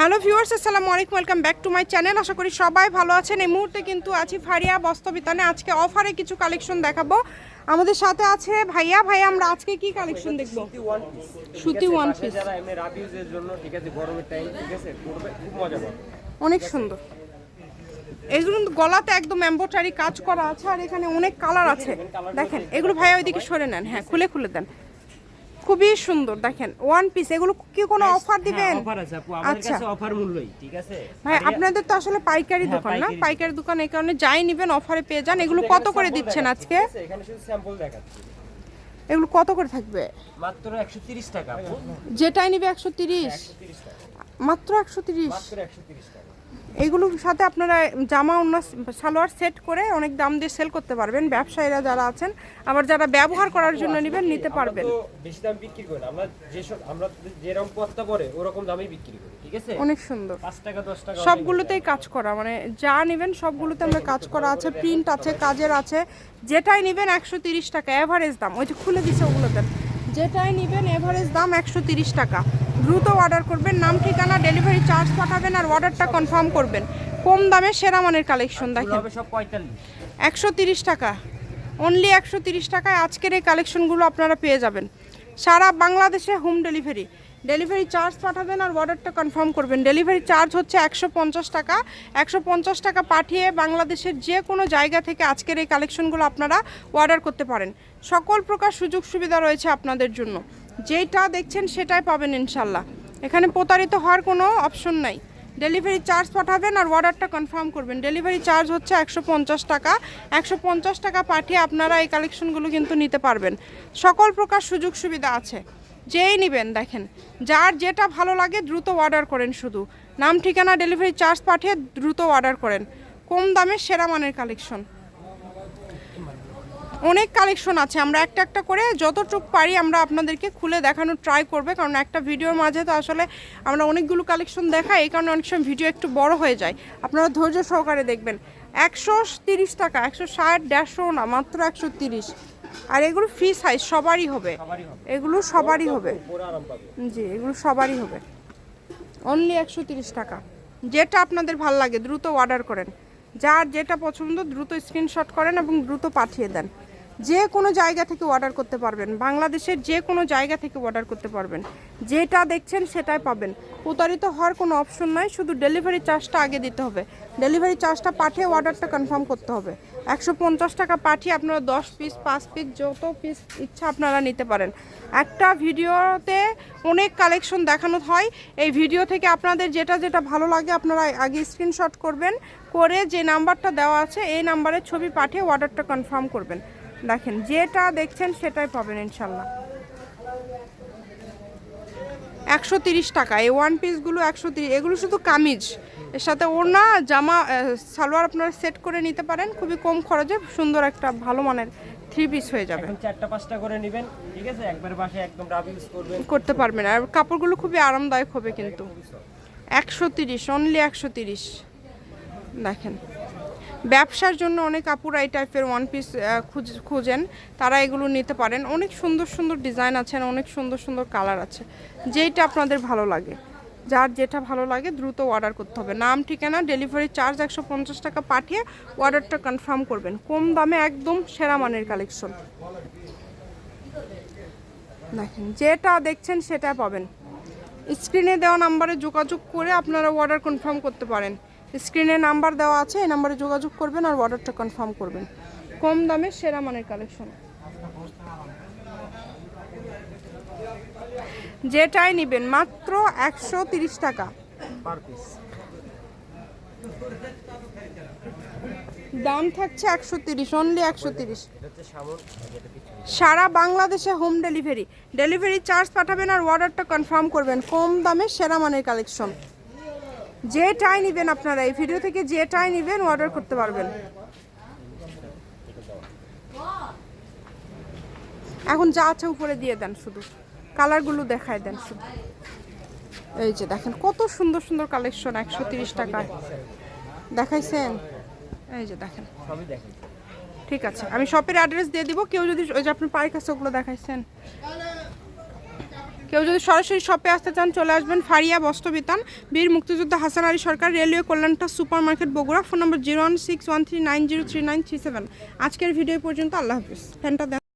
Hello viewers আসসালামু আলাইকুম welcome back to my channel. আশা করি সবাই ভালো আছেন। এই মুহূর্তে কিন্তু আছি ফারিয়া বস্তবিতানে আজকে অফারে কিছু কালেকশন দেখাবো। আমাদের সাথে আছে ভাইয়া। ভাইয়া আমরা আজকে কি কালেকশন দেখব? সুতি ওয়ান পিস। যারা এমনি রাত ইউজের জন্য ঠিক আছে গরমের টাইম ঠিক আছে পড়বে খুব মজা পাবে। অনেক সুন্দর। এগুলো কিন্তু গলাতে একদম এম্বোটারি কাজ করা আছে আর এখানে অনেক কালার আছে। দেখেন এগুলো ভাইয়া ওইদিকে সরে নেন। হ্যাঁ খুলে খুলে দেন। খুবই সুন্দর দেখেন ওয়ান পিস এগুলো কি কোনো অফার দিবেন? অফার আছে আপু আমাদের আচ্ছা। কাছে অফার মূল্যই ঠিক আছে? ভাই আপনাদের তো আসলে পাইকারি হ্যাঁ, দোকান না? পাইকারি দোকান এই কারণে যাই নিবেন অফারে পেয়ে যান। এগুলো কত করে দিচ্ছেন আজকে? এখানে শুধু স্যাম্পল দেখাচ্ছি। এগুলো কত করে থাকবে? মাত্র 130 টাকা যেটাই নিবে একশো তিরিশ। 130 মাত্র একশো তিরিশ। মাত্র 130 টাকা। এইগুলোর সাথে আপনারা জামা অন্য সালোয়ার সেট করে অনেক দাম দিয়ে সেল করতে পারবেন। ব্যবসায়ীরা যারা আছেন আবার যারা ব্যবহার করার জন্য নেবেন নিতে পারবেন। বেশি দাম বিক্রি করি আমরা যেসব আমরা যেরকম পরে ওরকম বিক্রি করি ঠিক আছে? অনেক সুন্দর। 5 টাকা 10 টাকা সবগুলোতেই কাজ করা মানে যা নেবেন সবগুলোতে আমরা কাজ করা আছে প্রিন্ট আছে কাজের আছে। যেটাই নেবেন একশো তিরিশ টাকা এভারেজ দাম। ওই যে খুলে দিছে ওগুলোতে। যেটাই নেবেন এভারেজ দাম একশো তিরিশ টাকা। দ্রুত অর্ডার করবেন নাম ঠিকানা ডেলিভারি চার্জ পাঠাবেন আর অর্ডারটা কনফার্ম করবেন। কম দামে সেরা মানের কালেকশন দেখেন। সব 45 একশো তিরিশ টাকা। অনলি একশো তিরিশ টাকায় আজকের এই কালেকশনগুলো আপনারা পেয়ে যাবেন। সারা বাংলাদেশে হোম ডেলিভারি ডেলিভারি চার্জ পাঠাবেন আর অর্ডারটা কনফার্ম করবেন। ডেলিভারি চার্জ হচ্ছে একশো পঞ্চাশ টাকা। একশো পঞ্চাশ টাকা পাঠিয়ে বাংলাদেশের যে কোনো জায়গা থেকে আজকের এই কালেকশনগুলো আপনারা অর্ডার করতে পারেন। সকল প্রকার সুযোগ সুবিধা রয়েছে আপনাদের জন্য। যেটা দেখছেন সেটাই পাবেন ইনশাল্লাহ। এখানে প্রতারিত হওয়ার কোনো অপশন নাই। ডেলিভারি চার্জ পাঠাবেন আর অর্ডারটা কনফার্ম করবেন। ডেলিভারি চার্জ হচ্ছে একশো পঞ্চাশ টাকা। একশো পঞ্চাশ টাকা পাঠিয়ে আপনারা এই কালেকশনগুলো কিন্তু নিতে পারবেন। সকল প্রকার সুযোগ সুবিধা আছে। যেই নেবেন, দেখেন, যার যেটা ভালো লাগে দ্রুত অর্ডার করেন শুধু। নাম, ঠিকানা ডেলিভারি চার্জ পাঠিয়ে দ্রুত অর্ডার করেন। কম দামে সেরা মানের কালেকশন অনেক কালেকশন আছে। আমরা একটা একটা করে যতটুকু পারি আমরা আপনাদেরকে খুলে দেখানোর ট্রাই করবে। কারণ একটা ভিডিওর মাঝে তো আসলে আমরা অনেকগুলো কালেকশন দেখাই এই কারণে অনেক সময় ভিডিও একটু বড় হয়ে যায়। আপনারা ধৈর্য সহকারে দেখবেন। একশো তিরিশ টাকা একশো ষাট দেড়শো না মাত্র একশো তিরিশ। আর এগুলো ফ্রি সাইজ সবারই হবে। এগুলো সবারই হবে। জি এগুলো সবারই হবে। অনলি একশো তিরিশ টাকা। যেটা আপনাদের ভালো লাগে দ্রুত অর্ডার করেন। যার যেটা পছন্দ দ্রুত স্ক্রিনশট করেন এবং দ্রুত পাঠিয়ে দেন। যে কোনো জায়গা থেকে অর্ডার করতে পারবেন। বাংলাদেশের যে কোনো জায়গা থেকে অর্ডার করতে পারবেন। যেটা দেখছেন সেটাই পাবেন। প্রতারিত হওয়ার কোনো অপশন নাই, শুধু ডেলিভারি চার্জটা আগে দিতে হবে। ডেলিভারি চার্জটা পাঠিয়ে অর্ডারটা কনফার্ম করতে হবে। একশো পঞ্চাশ টাকা পাঠিয়ে আপনারা দশ পিস পাঁচ পিস যত পিস ইচ্ছা আপনারা নিতে পারেন। একটা ভিডিওতে অনেক কালেকশন দেখানো হয়। এই ভিডিও থেকে আপনাদের যেটা যেটা ভালো লাগে আপনারা আগে স্ক্রিনশট করবেন, করে যে নাম্বারটা দেওয়া আছে, এই নাম্বারে ছবি পাঠিয়ে অর্ডারটা কনফার্ম করবেন। দেখেন যেটা দেখছেন সেটাই পাবেন ইনশাল্লাহ। একশো তিরিশ টাকা এই ওয়ান পিসগুলো একশো তিরিশ এগুলো শুধু কামিজ। এর সাথে ওড়না জামা সালোয়ার আপনারা সেট করে নিতে পারেন খুবই কম খরচে সুন্দর একটা ভালো মানের থ্রি পিস হয়ে যাবে। চারটা পাঁচটা করে নেবেন ঠিক আছে? একবার বাসায় একদম রাফ ইউজ করবেন। করতে পারবেন আর কাপড়গুলো খুবই আরামদায়ক হবে কিন্তু। একশো তিরিশ অনলি একশো তিরিশ। দেখেন ব্যবসার জন্য অনেক কাপড় এই টাইপের ওয়ান পিস খুঁজেন। তারা এগুলো নিতে পারেন। অনেক সুন্দর সুন্দর ডিজাইন আছে, অনেক সুন্দর সুন্দর কালার আছে। যেইটা আপনাদের ভালো লাগে। যার যেটা ভালো লাগে, দ্রুত অর্ডার করতে হবে। নাম, ঠিকানা ডেলিভারি চার্জ একশো পঞ্চাশ টাকা পাঠিয়ে অর্ডারটা কনফার্ম করবেন। কম দামে একদম সেরা মানের কালেকশন দেখেন, যেটা দেখছেন সেটা পাবেন। স্ক্রিনে দেওয়া নাম্বারে যোগাযোগ করে আপনারা অর্ডার কনফার্ম করতে পারেন। স্ক্রিনে নাম্বার দেওয়া আছে এই নাম্বারে যোগাযোগ করবেন আর অর্ডারটা কনফার্ম করবেন। কম দামে সেরা মানের কালেকশন যেটাই নেবেন মাত্র একশো তিরিশ টাকা। দাম থাকছে একশো তিরিশ অনলি একশো তিরিশ। সারা বাংলাদেশে হোম ডেলিভারি ডেলিভারি চার্জ পাঠাবেন আর অর্ডারটা কনফার্ম করবেন। কম দামে সেরা মানের কালেকশন যেটাই নেবেন আপনারা, এই ভিডিও থেকে যেটাই নেবেন অর্ডার করতে পারবেন। এখন যা আছে উপরে দিয়ে দেন শুধু। কালারগুলো দেখায় দেন শুধু। এই যে দেখেন, কত সুন্দর সুন্দর কালেকশন একশো তিরিশ টাকায় দেখাইছেন? এই যে দেখেন। ঠিক আছে, আমি শপের অ্যাড্রেস দিয়ে দিব। কেউ যদি ওই যে আপনি পায়ের কাছে ওগুলো দেখাইছেন। কেউ যদি সরাসরি শপে আসতে চান, চলে আসবেন ফারিয়া বস্ত্রবিতান বীর মুক্তিযোদ্ধা Hasan Ali Sarkar, railway কল্যাণটা super market Bogura, phone number zero one six one three nine zero three nine three seven. আজকের ভিডিও পর্যন্ত, আল্লাহ হাফিজ। ফ্যানটা